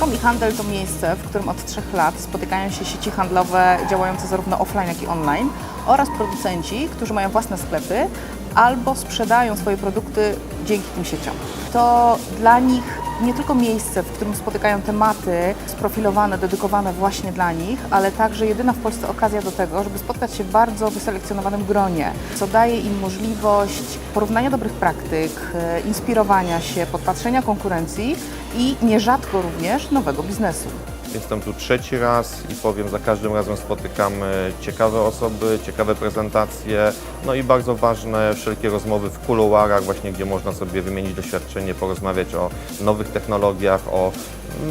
e-handel to miejsce, w którym od trzech lat spotykają się sieci handlowe działające zarówno offline, jak i online oraz producenci, którzy mają własne sklepy albo sprzedają swoje produkty dzięki tym sieciom. To dla nich nie tylko miejsce, w którym spotykają tematy sprofilowane, dedykowane właśnie dla nich, ale także jedyna w Polsce okazja do tego, żeby spotkać się w bardzo wyselekcjonowanym gronie, co daje im możliwość porównania dobrych praktyk, e, inspirowania się, podpatrzenia konkurencji i nierzadko również nowego biznesu. Jestem tu trzeci raz i powiem, za każdym razem spotykamy ciekawe osoby, ciekawe prezentacje, no i bardzo ważne wszelkie rozmowy w kuluarach, właśnie gdzie można sobie wymienić doświadczenie, porozmawiać o nowych technologiach, o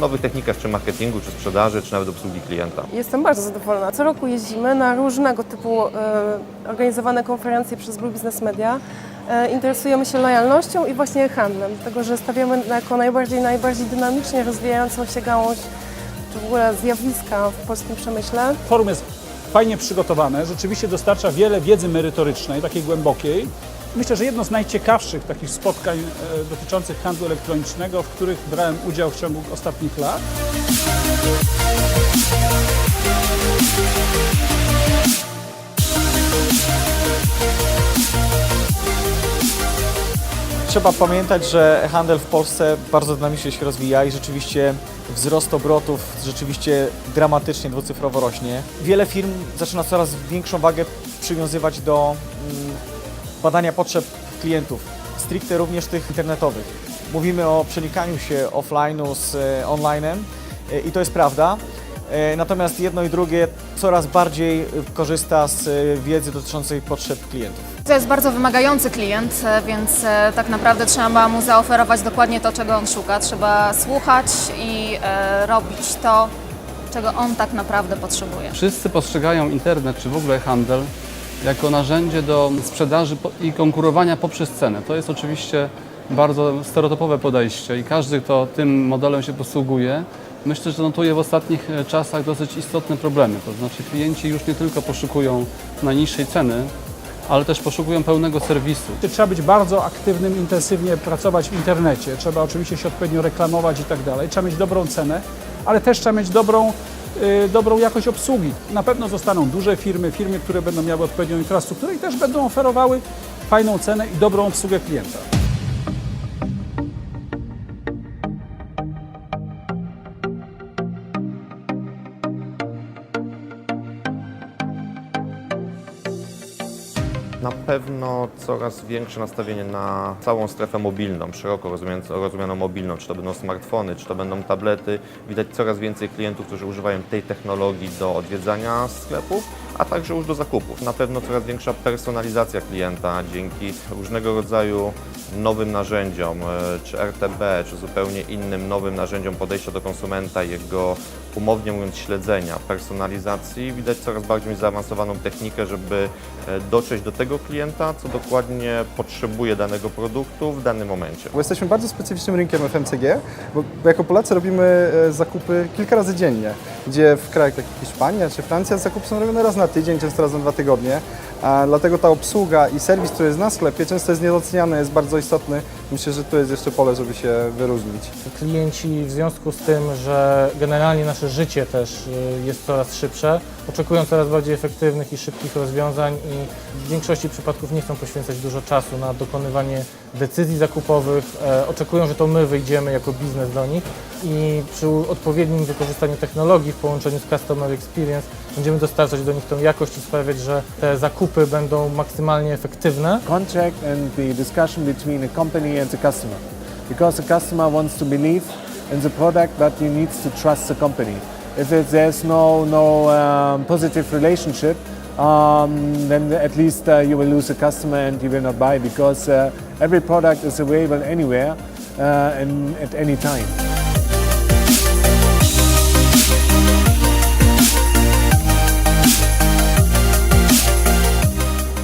nowych technikach czy marketingu, czy sprzedaży, czy nawet obsługi klienta. Jestem bardzo zadowolona. Co roku jeździmy na różnego typu e, organizowane konferencje przez Blue Business Media. E, interesujemy się lojalnością i właśnie handlem, dlatego że stawiamy jako najbardziej, najbardziej dynamicznie rozwijającą się gałąź, czy w ogóle zjawiska w polskim przemyśle. Forum jest fajnie przygotowane, rzeczywiście dostarcza wiele wiedzy merytorycznej, takiej głębokiej. Myślę, że jedno z najciekawszych takich spotkań e, dotyczących handlu elektronicznego, w których brałem udział w ciągu ostatnich lat. Trzeba pamiętać, że handel w Polsce bardzo dynamicznie się rozwija i rzeczywiście wzrost obrotów rzeczywiście dramatycznie dwucyfrowo rośnie. Wiele firm zaczyna coraz większą wagę przywiązywać do mm, badania potrzeb klientów, stricte również tych internetowych. Mówimy o przenikaniu się offline'u z e, online'em e, i to jest prawda. E, Natomiast jedno i drugie coraz bardziej korzysta z e, wiedzy dotyczącej potrzeb klientów. To jest bardzo wymagający klient, e, więc tak naprawdę trzeba mu zaoferować dokładnie to, czego on szuka. Trzeba słuchać i robić to, czego on tak naprawdę potrzebuje. Wszyscy postrzegają internet czy w ogóle handel jako narzędzie do sprzedaży i konkurowania poprzez cenę. To jest oczywiście bardzo stereotypowe podejście i każdy, kto tym modelem się posługuje, myślę, że notuje w ostatnich e, czasach dosyć istotne problemy. To znaczy klienci już nie tylko poszukują najniższej ceny, ale też poszukują pełnego serwisu. Trzeba być bardzo aktywnym, intensywnie pracować w internecie. Trzeba oczywiście się odpowiednio reklamować i tak dalej. Trzeba mieć dobrą cenę, ale też trzeba mieć dobrą, y, dobrą jakość obsługi. Na pewno zostaną duże firmy, firmy, które będą miały odpowiednią infrastrukturę i też będą oferowały fajną cenę i dobrą obsługę klienta. Na pewno coraz większe nastawienie na całą strefę mobilną, szeroko rozumianą mobilną, czy to będą smartfony, czy to będą tablety. Widać coraz więcej klientów, którzy używają tej technologii do odwiedzania sklepów, a także już do zakupów. Na pewno coraz większa personalizacja klienta dzięki różnego rodzaju nowym narzędziom, e, czy RTB, czy zupełnie innym nowym narzędziom podejścia do konsumenta, jego umownie mówiąc śledzenia, personalizacji. Widać coraz bardziej zaawansowaną technikę, żeby e, dotrzeć do tego klienta, co dokładnie potrzebuje danego produktu w danym momencie. Bo jesteśmy bardzo specyficznym rynkiem FMCG, bo jako Polacy robimy e, zakupy kilka razy dziennie, gdzie w krajach takich jak Hiszpania czy Francja zakupy są robione raz na tydzień, często raz na dwa tygodnie, a dlatego ta obsługa i serwis, który jest na sklepie, często jest niedoceniany, jest bardzo istotny. Myślę, że tu jest jeszcze pole, żeby się wyróżnić. Klienci w związku z tym, że generalnie nasze życie też y, jest coraz szybsze, oczekują coraz bardziej efektywnych i szybkich rozwiązań i w większości przypadków nie chcą poświęcać dużo czasu na dokonywanie decyzji zakupowych. E, Oczekują, że to my wyjdziemy jako biznes do nich i przy odpowiednim wykorzystaniu technologii w połączeniu z Customer Experience będziemy dostarczać do nich tą jakość i sprawiać, że te zakupy będą maksymalnie efektywne. contract and the discussion between a company the customer. Because the customer wants to believe in the product, but he needs to trust the company. If there's no, no um, positive relationship, um, then at least uh, you will lose a customer and he will not buy because uh, every product is available anywhere uh, and at any time.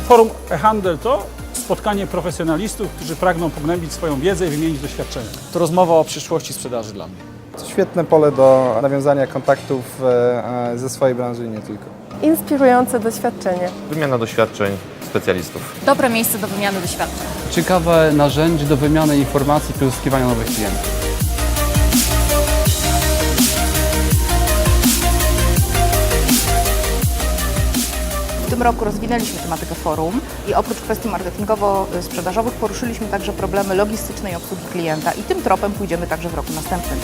Forum e-handel to spotkanie profesjonalistów, którzy pragną pogłębić swoją wiedzę i wymienić doświadczenia. To rozmowa o przyszłości sprzedaży dla mnie. To świetne pole do nawiązania kontaktów e, e, ze swojej branży i nie tylko. Inspirujące doświadczenie. Wymiana doświadczeń specjalistów. Dobre miejsce do wymiany doświadczeń. Ciekawe narzędzie do wymiany informacji i pozyskiwania nowych klientów. W tym roku rozwinęliśmy tematykę forum i oprócz kwestii marketingowo-sprzedażowych poruszyliśmy także problemy logistycznej obsługi klienta i tym tropem pójdziemy także w roku następnym.